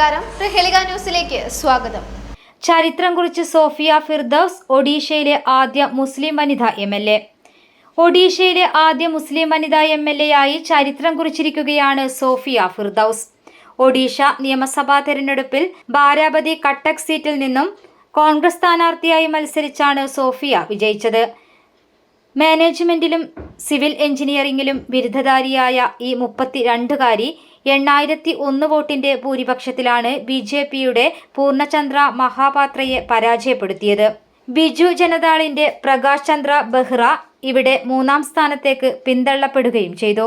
നമസ്കാരം. പ്രഹേളിക ന്യൂസിലേക്ക് സ്വാഗതം. ചരിത്രം കുറിച്ച് സോഫിയ ഫിർദൌസ് ഒഡീഷയിലെ ആദ്യ മുസ്ലിം വനിത എം എൽ എ. ഒഡീഷയിലെ ആദ്യ മുസ്ലിം വനിത എം എൽ എ ആയി ചരിത്രം കുറിച്ചിരിക്കുകയാണ് സോഫിയ ഫിർദൌസ്. ഒഡീഷ നിയമസഭാ തെരഞ്ഞെടുപ്പിൽ ബാരാബതി കട്ടക് സീറ്റിൽ നിന്നും കോൺഗ്രസ് സ്ഥാനാർത്ഥിയായി മത്സരിച്ചാണ് സോഫിയ വിജയിച്ചത്. മാനേജ്മെന്റിലും സിവിൽ എഞ്ചിനീയറിംഗിലും ബിരുദധാരിയായ ഈ മുപ്പത്തിരണ്ടുകാരി എണ്ണായിരത്തി ഒന്ന് വോട്ടിന്റെ ഭൂരിപക്ഷത്തിലാണ് ബി ജെ പിയുടെ പൂർണചന്ദ്ര മഹാപാത്രയെ പരാജയപ്പെടുത്തിയത്. ബിജു ജനതാളിന്റെ പ്രകാശ് ചന്ദ്ര ബെഹ്റ ഇവിടെ മൂന്നാം സ്ഥാനത്തേക്ക് പിന്തള്ളപ്പെടുകയും ചെയ്തു.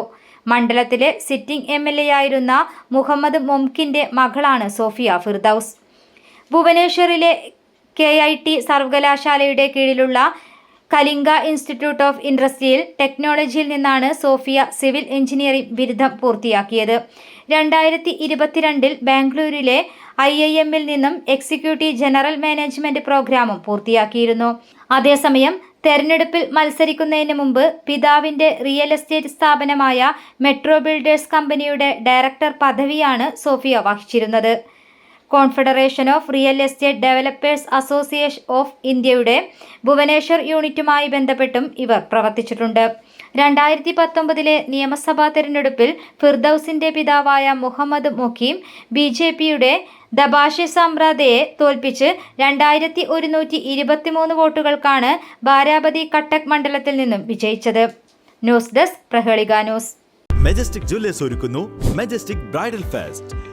മണ്ഡലത്തിലെ സിറ്റിംഗ് എം എൽ എ ആയിരുന്ന മുഹമ്മദ് മൊംകിന്റെ മകളാണ് സോഫിയ ഫിർദൌസ്. ഭുവനേശ്വറിലെ കെ ഐ ടി സർവകലാശാലയുടെ കീഴിലുള്ള കലിംഗ ഇൻസ്റ്റിറ്റ്യൂട്ട് ഓഫ് ഇൻഡസ്ട്രിയൽ ടെക്നോളജിയിൽ നിന്നാണ് സോഫിയ സിവിൽ എഞ്ചിനീയറിംഗ് ബിരുദം പൂർത്തിയാക്കിയത്. രണ്ടായിരത്തി ഇരുപത്തിരണ്ടിൽ ബാംഗ്ലൂരിലെ ഐ ഐ എമ്മിൽ നിന്നും എക്സിക്യൂട്ടീവ് ജനറൽ മാനേജ്മെന്റ് പ്രോഗ്രാമും പൂർത്തിയാക്കിയിരുന്നു. അതേസമയം തെരഞ്ഞെടുപ്പിൽ മത്സരിക്കുന്നതിന് മുമ്പ് പിതാവിന്റെ റിയൽ എസ്റ്റേറ്റ് സ്ഥാപനമായ മെട്രോ ബിൽഡേഴ്സ് കമ്പനിയുടെ ഡയറക്ടർ പദവിയാണ് Sophia വഹിച്ചിരുന്നത്. Confederation of Real Estate Developers Association of ഇന്ത്യയുടെ ഭുവനേശ്വർ യൂണിറ്റുമായി ബന്ധപ്പെട്ടും ഇവർ പ്രവർത്തിച്ചിട്ടുണ്ട്. രണ്ടായിരത്തി പത്തൊമ്പതിലെ നിയമസഭാ തെരഞ്ഞെടുപ്പിൽ ഫിർദൌസിന്റെ പിതാവായ മുഹമ്മദ് മുഖീം ബി ജെ പിയുടെ ദബാഷി സാമ്രാതയെ തോൽപ്പിച്ച് രണ്ടായിരത്തി ഒരുന്നൂറ്റി ഇരുപത്തിമൂന്ന് വോട്ടുകൾക്കാണ് ബാരാബതി കട്ടക് മണ്ഡലത്തിൽ നിന്നും വിജയിച്ചത്. News desk Prahelika news. Majestic Jewellers ഒരുക്കുന്നു. Majestic bridal fest